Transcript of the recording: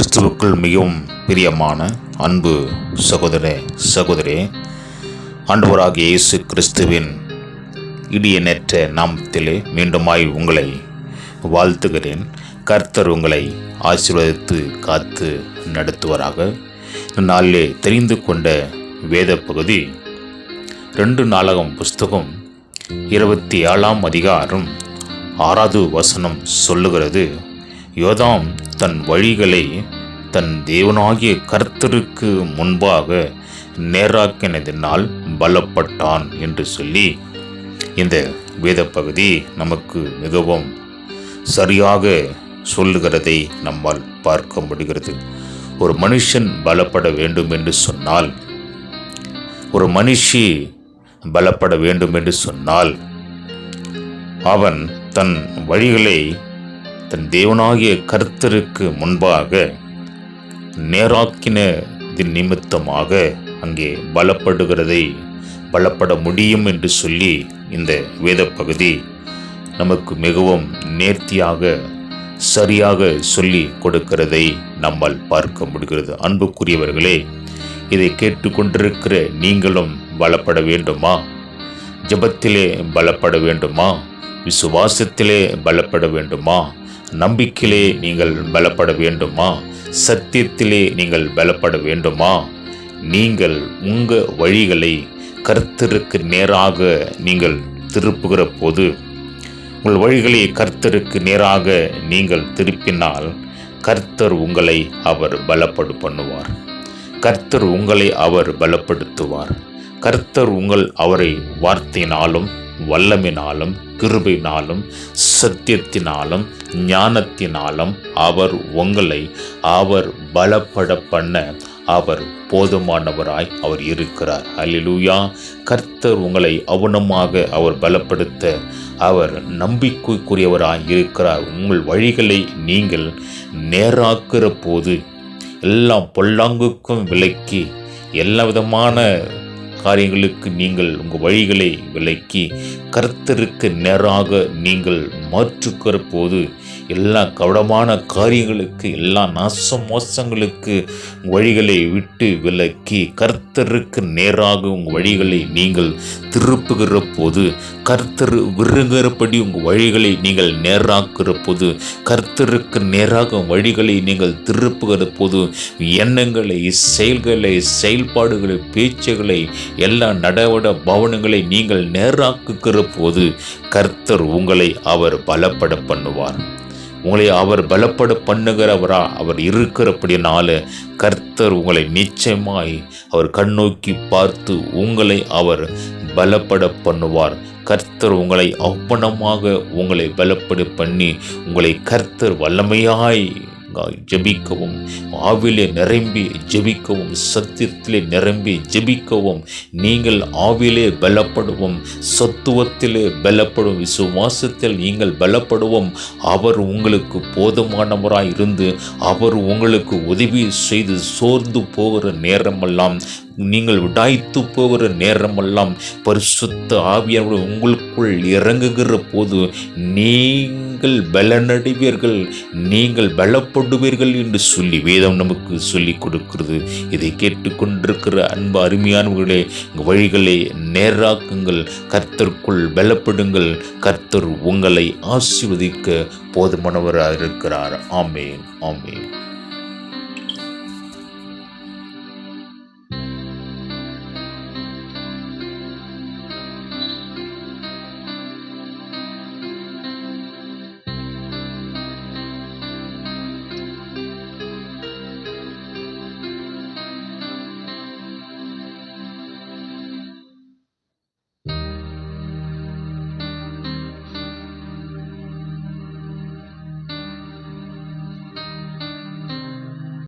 கிறிஸ்துவுக்குள் மிகவும் பிரியமான அன்பு சகோதர சகோதரே அன்பராக இயேசு கிறிஸ்துவின் இடியனற்ற நாமத்திலே மீண்டுமாய் உங்களை வாழ்த்துகிறேன். கர்த்தர் உங்களை ஆசீர்வதித்து காத்து நடத்துவராக. நாளிலே தெரிந்து கொண்ட வேத பகுதி ரெண்டு நாளகம் புஸ்தகம் இருபத்தி ஏழாம் அதிகாரம் ஆறாவது வசனம் சொல்லுகிறது. யோதாம் தன் வழிகளை தன் தேவனாகிய கர்த்தருக்கு முன்பாக நேராக்கினதினால் பலப்பட்டான் என்று சொல்லி இந்த வேத பகுதி நமக்கு மிகவும் சரியாக சொல்லுகிறதை நம்மால் பார்க்க முடிகிறது. ஒரு மனுஷன் பலப்பட வேண்டும் என்று சொன்னால் ஒரு மனுஷி பலப்பட வேண்டும் என்று சொன்னால் அவன் தன் வழிகளை தன் தேவனாகிய கர்த்தருக்கு முன்பாக நேராக்கினதின் நிமித்தமாக அங்கே பலப்படுகிறதை பலப்பட முடியும் என்று சொல்லி இந்த வேத பகுதி நமக்கு மிகவும் நேர்த்தியாக சரியாக சொல்லி கொடுக்கிறதை நம்மால் பார்க்க முடிகிறது. அன்புக்குரியவர்களே இதை கேட்டுக்கொண்டிருக்கிற நீங்களும் பலப்பட வேண்டுமா? ஜெபத்திலே பலப்பட வேண்டுமா? விசுவாசத்திலே பலப்பட வேண்டுமா? நம்பிக்கையிலே நீங்கள் பலப்பட வேண்டுமா? சத்தியத்திலே நீங்கள் பலப்பட வேண்டுமா? நீங்கள் உங்கள் வழிகளை கர்த்தருக்கு நேராக நீங்கள் திருப்புகிற போது உங்கள் வழிகளை கர்த்தருக்கு நேராக நீங்கள் திருப்பினால் கர்த்தர் உங்களை அவர் பலப்படு பண்ணுவார். கர்த்தர் உங்களை அவர் பலப்படுத்துவார். கர்த்தர் உங்கள் அவரை வார்த்தையினாலும் வல்லமினாலும் கிருபினாலும் சத்தியத்தினாலும் ஞானத்தினாலும் அவர் உங்களை அவர் பலப்பட பண்ண அவர் போதுமானவராய் அவர் இருக்கிறார். அல்லூயா கர்த்தர் உங்களை அவனமாக அவர் பலப்படுத்த அவர் நம்பிக்கைக்குரியவராய் இருக்கிறார். உங்கள் வழிகளை நீங்கள் நேராக்குற போது எல்லாம் பொல்லாங்குக்கும் விலக்கி எல்லா விதமான காரியங்களுக்கு நீங்கள் உங்கள் வழிகளை விலக்கி கர்த்தருக்கு நேராக நீங்கள் மாற்றுக்கிற போது எல்லா கவடமான காரியங்களுக்கு எல்லா நாச மோசங்களுக்கு வழிகளை விட்டு விலக்கி கர்த்தருக்கு நேராக உங்கள் வழிகளை நீங்கள் திருப்புகிற போது கர்த்தர் விருங்குகிறபடி உங்கள் வழிகளை நீங்கள் நேராக்குற போது கர்த்தருக்கு நேராக வழிகளை நீங்கள் திருப்புகிற போது எண்ணங்களை செயல்களை செயல்பாடுகளை பேச்சுகளை எல்லா நடவட பவனங்களை நீங்கள் நேராக்குகிற போது கர்த்தர் உங்களை அவர் பலப்பட பண்ணுவார். உங்களை அவர் பலப்பட பண்ணுகிறவரா அவர் இருக்கிறபடினால கர்த்தர் உங்களை நிச்சயமாய் அவர் கண்ணோக்கி பார்த்து உங்களை அவர் பலப்பட பண்ணுவார். கர்த்தர் உங்களை அவ்வனமாக உங்களை பலப்பட பண்ணி உங்களை கர்த்தர் வல்லமையாய் ஜெபிக்கவும். ஆவிலே நிரம்பி ஜெபிக்கவும். சத்தியத்திலே நிரம்பி ஜெபிக்கவும். நீங்கள் ஆவிலே பலப்படுவோம். சத்துவத்திலே பலப்படும். விசுவாசத்தில் நீங்கள் பலப்படுவோம். அவர் உங்களுக்கு போதுமானவராய் இருந்து அவர் உங்களுக்கு உதவி செய்து சோர்ந்து போகிற நேரமெல்லாம் நீங்கள் விடாய்த்து போகிற நேரமெல்லாம் பரிசுத்த ஆவியானவர் உங்களுக்குள் இறங்குகிற போது நீங்கள் பலனடைவீர்கள் நீங்கள் பலப்படுவீர்கள் என்று சொல்லி வேதம் நமக்கு சொல்லி கொடுக்கிறது. இதை கேட்டுக்கொண்டிருக்கிற அன்பு அருமையானவர்களே வழிகளை நேராக்குங்கள். கர்த்தருக்குள் பலப்படுங்கள். கர்த்தர் உங்களை ஆசிர்வதிக்க போதுமானவராக இருக்கிறார் ஆமேன் ஆமேன்.